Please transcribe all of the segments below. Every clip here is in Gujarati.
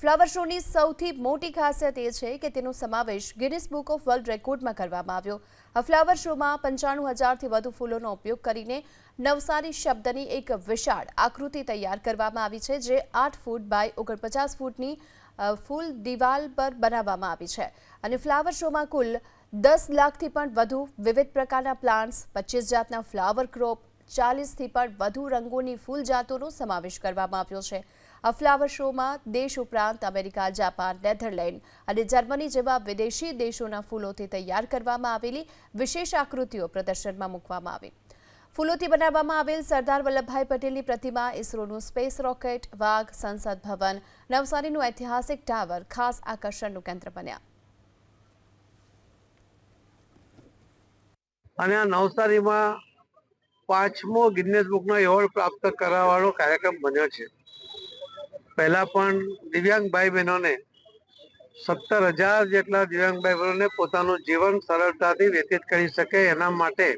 ફ્લાવર શોની સૌથી મોટી ખાસિયત એ છે કે તેનો સમાવેશ ગિનિસ બુક ઓફ વર્લ્ડ રેકોર્ડમાં કરવામાં આવ્યો. આ ફ્લાવર શોમાં પંચાણું હજારથી વધુ ફૂલોનો ઉપયોગ કરીને નવસારી શબ્દની એક વિશાળ આકૃતિ તૈયાર કરવામાં આવી છે, જે આઠ ફૂટ બાય ઓગણપચાસ ફૂટની ફૂલ દિવાલ પર બનાવવામાં આવી છે. અને ફ્લાવર શોમાં કુલ દસ લાખથી પણ વધુ વિવિધ પ્રકારના પ્લાન્ટ્સ પચીસ જાતના ફ્લાવર ક્રોપ ચાલીસથી પણ વધુ રંગોની ફૂલ જાતોનો સમાવેશ કરવામાં આવ્યો છે. આ ફ્લાવર શોમાં દેશ ઉપરાંત અમેરિકા, જાપાન, નેધરલેન્ડ અને જર્મની જેવા વિદેશી દેશોના ફૂલોથી તૈયાર કરવામાં આવેલી વિશેષ આકૃતિઓ પ્રદર્શનમાં મૂકવામાં આવી. ફૂલોથી બનાવવામાં આવેલ સરદાર વલ્લભભાઈ પટેલની પ્રતિમા, ઇસરોનું સ્પેસ રોકેટ, વાઘ, સંસદ ભવન, નવસારીનું ઐતિહાસિક ટાવર ખાસ આકર્ષણનું કેન્દ્ર બન્યા. અને આ નવસારીમાં પાંચમો ગિનેસ બુકનો એવોર્ડ પ્રાપ્ત કરાવવાનો કાર્યક્રમ બન્યો છે. પહેલા પણ દિવ્યાંગ ભાઈ બહેનોને સત્તર હજાર જેટલા દિવ્યાંગ ભાઈ બહેનોને પોતાનું જીવન સરળતાથી વ્યતીત કરી શકે એના માટે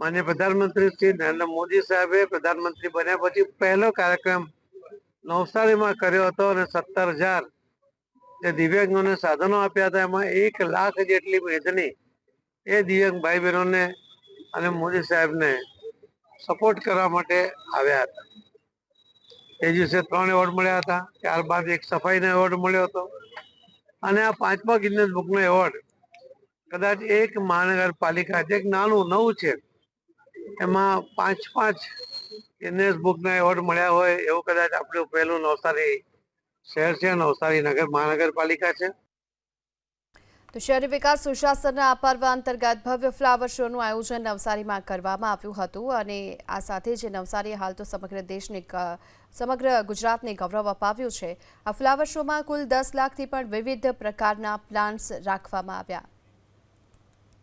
માન્ય પ્રધાનમંત્રી શ્રી નરેન્દ્ર મોદી સાહેબે પ્રધાનમંત્રી બન્યા પછી પહેલો કાર્યક્રમ નવસારીમાં કર્યો હતો અને સત્તર હજાર જે દિવ્યાંગોને સાધનો આપ્યા હતા, એમાં એક લાખ જેટલી મેદની એ દિવ્યાંગ ભાઈ બહેનોને અને મોદી સાહેબને સપોર્ટ કરવા માટે આવ્યા હતા. એ દિવસે ત્રણ એવોર્ડ મળ્યા હતા. ત્યારબાદ એક સફાઈનો એવોર્ડ મળ્યો હતો. અને આ પાંચમા ગિનનેસ બુકનો એવોર્ડ કદાચ એક મહાનગરપાલિકા જે નાનું, નવું છે, એમાં પાંચ પાંચ ગિનનેસ બુકના એવોર્ડ મળ્યા હોય એવું કદાચ આપણું પહેલું નવસારી શહેર છે. નવસારી નગર મહાનગરપાલિકા છે. તો શહેરી વિકાસ સુશાસનના આ પર્વ અંતર્ગત ભવ્ય ફ્લાવર શોનું આયોજન નવસારીમાં કરવામાં આવ્યું હતું અને આ સાથે જે નવસારીએ હાલ તો સમગ્ર દેશને સમગ્ર ગુજરાતને ગૌરવ અપાવ્યું છે. આ ફ્લાવર શોમાં કુલ દસ લાખથી પણ વિવિધ પ્રકારના પ્લાન્ટ્સ રાખવામાં આવ્યા.